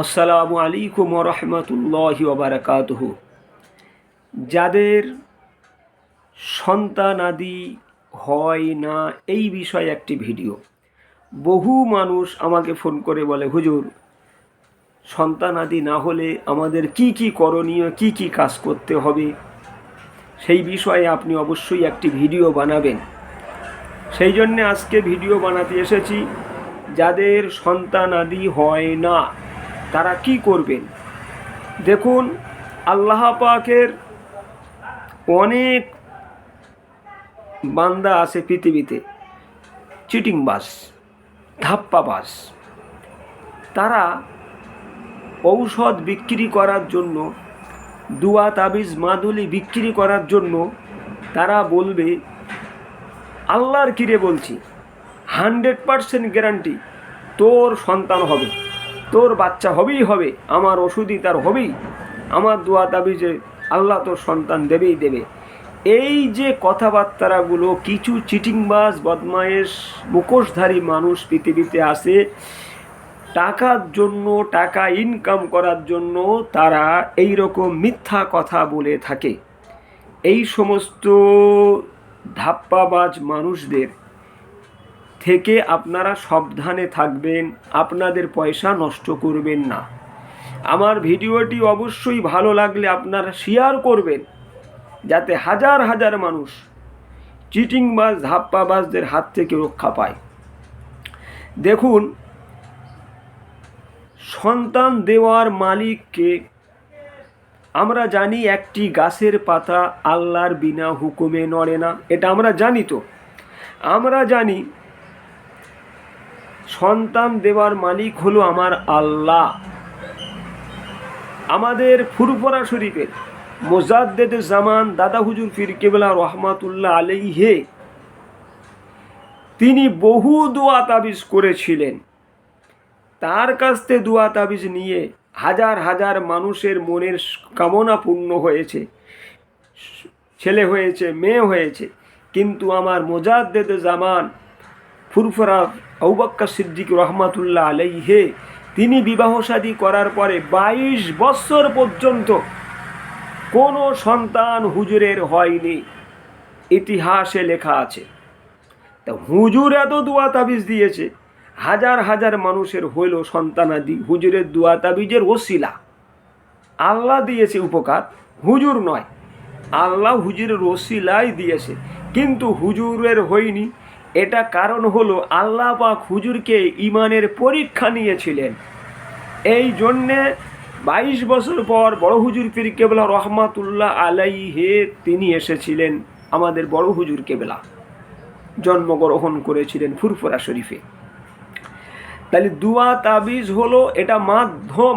আসসালামু আলাইকুম রহমতুল্লাহি ওবরাকাতহ যাদের সন্তানাদি হয় না, এই বিষয়ে একটি ভিডিও। বহু মানুষ আমাকে ফোন করে বলে, হুজুর, সন্তানাদি না হলে আমাদের কি কি করণীয়, কি কি কাজ করতে হবে? সেই বিষয়ে আপনি অবশ্যই একটি ভিডিও বানাবেন। সেই জন্যে আজকে ভিডিও বানাতে এসেছি, যাদের সন্তানাদি হয় না। তারা কি করবেন? দেখুন, আল্লাহ পাকের অনেক বান্দা আছে পৃথিবীতে। চিটিংবাস ধাপ্পাবাস তারা ঔষধ বিক্রি করার জন্য, দুয়া তাবিজ মাদুলি বিক্রি করার জন্য তারা বলবে, আল্লাহর কিরে বলছি? হান্ড্রেড পারসেন্ট গ্যারান্টি তোর সন্তান হবে। তোর বাচ্চা হবেই হবে, আমার ওষুধই তার হবেই। আমার দোয়া দাবি যে আল্লাহ তোর সন্তান দেবেই দেবে। এই যে কথাবার্তাগুলো, কিছু চিটিংবাজ, বদমায়েশ, মুখোশধারী মানুষ পৃথিবীতে আসে টাকার জন্য, টাকা ইনকাম করার জন্য তারা এই রকম মিথ্যা কথা বলে থাকে। এই সমস্ত ধাপ্পাবাজ মানুষদের থেকে আপনারা সাবধানে থাকবেন, আপনাদের পয়সা নষ্ট করবেন না। আমার ভিডিওটি অবশ্যই ভালো লাগলে আপনারা শেয়ার করবেন, যাতে হাজার হাজার মানুষ চিটিংবাজ ধাপ্পাবাজদের হাত থেকে রক্ষা পায়। দেখুন, সন্তান দেওয়ার মালিককে আমরা জানি একটি গাছের পাতা আল্লাহর বিনা হুকুমে নড়ে না, এটা আমরা জানি তো। আমরা জানি সন্তান দেওয়ার মালিক হলো আমার আল্লাহ। আমাদের ফুরফরা শরীফের মোজাদ্দেদ জামান দাদা হুজুর ফির কেবলা রহমাতুল্লাহ আলাইহে, তিনি বহু দোয়া তাবিজ করেছিলেন। তার কাছ থেকে দোয়া তাবিজ নিয়ে হাজার হাজার মানুষের মনের কামনা পূর্ণ হয়েছে। ছেলে হয়েছে, মেয়ে হয়েছে, কিন্তু আমার মোজাদ্দেদ জামান ফুরফরা আউবাক্কা সিদ্দিক রহমাতুল্লাহ আলাইহে, তিনি বিবাহ শাদী করার পরে বাইশ বৎসর পর্যন্ত কোনো সন্তান হুজুরের হয়নি। ইতিহাসে লেখা আছে। তা হুজুর এত দোয়া তাবিজ দিয়েছে, হাজার হাজার মানুষের হইল সন্তানাদি, হুজুরের দোয়া তাবিজের ওসিলা। আল্লাহ দিয়েছে উপকার, হুজুর নয়, আল্লাহ হুজুরের ওসিলাই দিয়েছে। কিন্তু হুজুরের হয়নি এটা কারণ হলো আল্লাহ পাক হুজুরকে ইমানের পরীক্ষা নিয়েছিলেন। এই জন্যে বাইশ বছর পর বড় হুজুর পীর কেবলা রহমাতুল্লাহ আলাইহে তিনি এসেছিলেন আমাদের বড় হুজুর কেবলা। জন্মগ্রহণ করেছিলেন ফুরফুরা শরীফে। তাহলে দুয়া তাবিজ হলো এটা মাধ্যম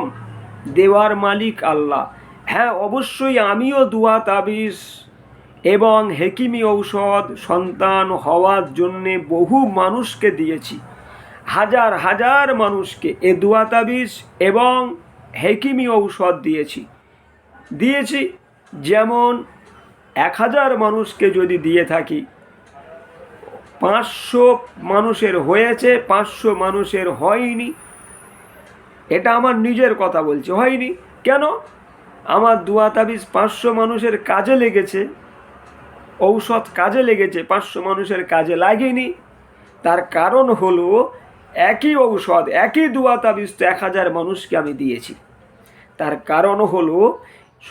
দেওয়ার মালিক আল্লাহ। হ্যাঁ অবশ্যই আমিও দুয়া তাবিজ এবং হেকিমি ঔষধ সন্তান হওয়ার জন্যে বহু মানুষকে দিয়েছি। হাজার হাজার মানুষকে এ দুয়া তাবিজ এবং হেকিমি ঔষধ দিয়েছি। দিয়েছি যেমন এক হাজার মানুষকে যদি দিয়ে থাকি, পাঁচশো মানুষের হয়েছে, পাঁচশো মানুষের হয়নি। এটা আমার নিজের কথা বলছি, হয়নি। কেন? আমার দুয়া তাবিজ পাঁচশো মানুষের কাজে লেগেছে। ঔষধ কাজে লেগেছে, পাঁচশো মানুষের কাজে লাগেনি। তার কারণ হলো, একই ঔষধ, একই দুয়া তাবিজ এক হাজার মানুষকে আমি দিয়েছি। তার কারণ হলো,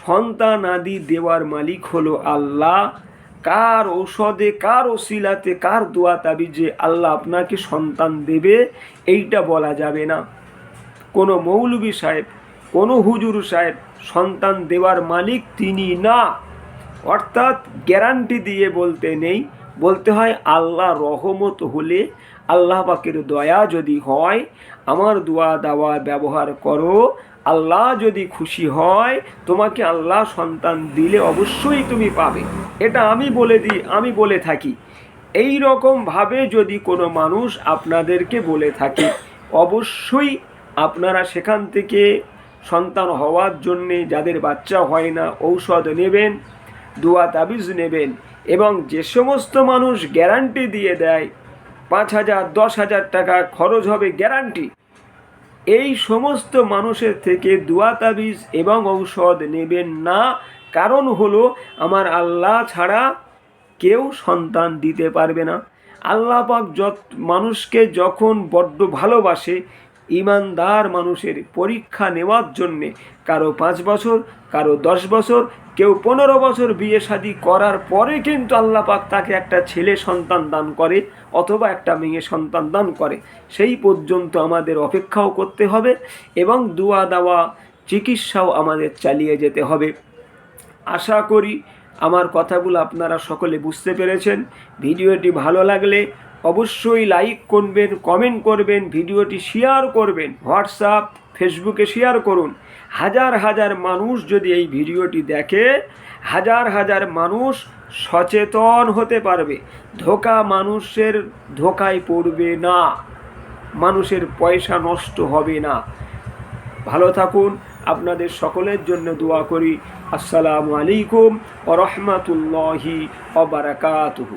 সন্তান আদি দেওয়ার মালিক হলো আল্লাহ। কার ঔষধে, কার ওসিলাতে, কার দোয়া তাবিজে আল্লাহ আপনাকে সন্তান দেবে, এইটা বলা যাবে না। কোনো মৌলবী সাহেব, কোনো হুজুর সাহেব সন্তান দেওয়ার মালিক তিনি না। অর্থাৎ গ্যারান্টি দিয়ে বলতে নেই। বলতে হয়, আল্লাহ রহমত হলে আল্লাহ পাকের দয়া যদি হয়, আমার দোয়া দাওয়া ব্যবহার করো। আল্লাহ যদি খুশি হয়, তোমাকে আল্লাহ সন্তান দিলে অবশ্যই তুমি পাবে। এটা আমি বলে দিই, আমি বলে থাকি। এই রকমভাবে যদি কোনো মানুষ আপনাদেরকে বলে থাকে, অবশ্যই আপনারা সেখান থেকে সন্তান হওয়ার জন্যে যাদের বাচ্চা হয় না, ঔষধ নেবেন। দোয়া তাবিজ নেবেন এবং যে সমস্ত মানুষ গ্যারান্টি দিয়ে দেয়, পাঁচ হাজার, দশ হাজার টাকা খরচ হবে গ্যারান্টি। এই সমস্ত মানুষের থেকে দোয়া তাবিজ এবং ঔষধ নেবেন না। কারণ হলো, আমার আল্লাহ ছাড়া কেউ সন্তান দিতে পারবে না। আল্লাহ পাক যত মানুষকে যখন বড্ড ভালোবাসে ইমানদার মানুষের পরীক্ষা নেওয়ার জন্যে কারও পাঁচ বছর, কারও দশ বছর, কেউ পনেরো বছর বিয়ে শাদী করার পরে কিন্তু আল্লাহ তাকে একটা ছেলে সন্তান দান করে অথবা একটা মেয়ে সন্তান দান করে। সেই পর্যন্ত আমাদের অপেক্ষাও করতে হবে এবং দুয়া দেওয়া, চিকিৎসাও আমাদের চালিয়ে যেতে হবে। আশা করি আমার কথাগুলো আপনারা সকলে বুঝতে পেরেছেন। ভিডিওটি ভালো লাগলে অবশ্যই লাইক করবেন কমেন্ট করবেন, ভিডিওটি শেয়ার করবেন হোয়াটসঅ্যাপ ফেসবুকে শেয়ার করুন। হাজার হাজার মানুষ যদি এই ভিডিওটি দেখে, হাজার হাজার মানুষ সচেতন হতে পারবে। ধোকা মানুষের ধোকায় পড়বে না। মানুষের পয়সা নষ্ট হবে না। ভালো থাকুন। আপনাদের সকলের জন্য দোয়া করি। আসসালামু আলাইকুম ও রহমতুল্লাহি অবরাকাতুহু